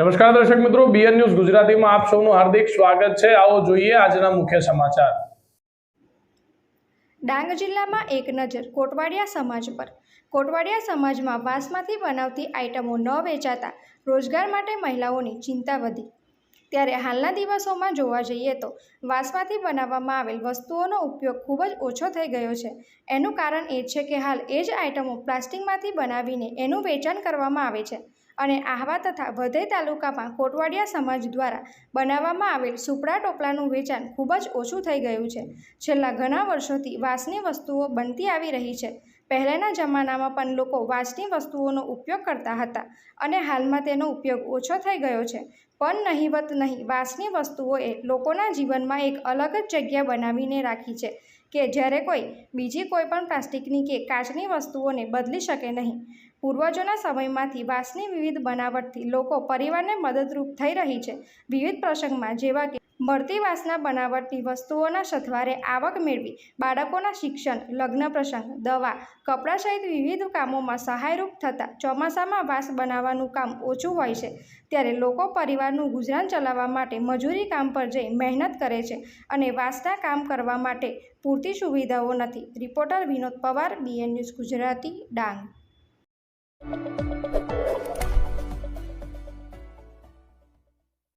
નમસ્કાર દર્શક મિત્રો બીએન ન્યૂઝ ગુજરાતીમાં આપ સૌનું હાર્દિક સ્વાગત છે. આવો જોઈએ આજના મુખ્ય સમાચાર. ડાંગ જિલ્લામાં એક નજર કોટવાડિયા સમાજ પર. કોટવાડિયા સમાજમાં વાંસમાંથી બનાવતી આઇટમો ન વેચાતા રોજગાર માટે મહિલાઓની ચિંતા વધી. ત્યારે હાલના દિવસોમાં જોવા જઈએ તો વાંસમાંથી બનાવવામાં આવેલ વસ્તુઓનો ઉપયોગ ખૂબ જ ઓછો થઈ ગયો છે. એનું કારણ એ છે કે હાલ એ જ આઇટમો પ્લાસ્ટિકમાંથી બનાવીને એનું વેચાણ કરવામાં આવે છે. અને આહવા તથા વધઈ તાલુકામાં કોટવાડિયા સમાજ દ્વારા બનાવવામાં આવેલ સુપડા ટોપલાનું વેચાણ ખૂબ જ ઓછું થઈ ગયું છે. છેલ્લા ઘણા વર્ષોથી વાંસની વસ્તુઓ બનતી આવી રહી છે. પહેલાંના જમાનામાં પણ લોકો વાંસની વસ્તુઓનો ઉપયોગ કરતા હતા અને હાલમાં તેનો ઉપયોગ ઓછો થઈ ગયો છે. પણ નહીવત નહીં વાંસની વસ્તુઓએ લોકોના જીવનમાં એક અલગ જ જગ્યા બનાવીને રાખી છે કે જ્યારે કોઈ બીજી કોઈ પણ પ્લાસ્ટિકની કે કાચની વસ્તુઓને બદલી શકે નહીં. પૂર્વજોના સમયમાંથી વાંસની વિવિધ બનાવટથી લોકો પરિવારને મદદરૂપ થઈ રહી છે. વિવિધ પ્રસંગમાં જેવા કે મળતી વાંસના બનાવટની વસ્તુઓના સથવારે આવક મેળવી બાળકોના શિક્ષણ, લગ્ન પ્રસંગ, દવા, કપડાં સહિત વિવિધ કામોમાં સહાયરૂપ થતાં ચોમાસામાં વાસ બનાવવાનું કામ ઓછું હોય છે. ત્યારે લોકો પરિવારનું ગુજરાન ચલાવવા માટે મજૂરી કામ પર જઈ મહેનત કરે છે અને વાસના કામ કરવા માટે પૂરતી સુવિધાઓ નથી. Reporter Vinod Pawar BN news Gujarati, Dang.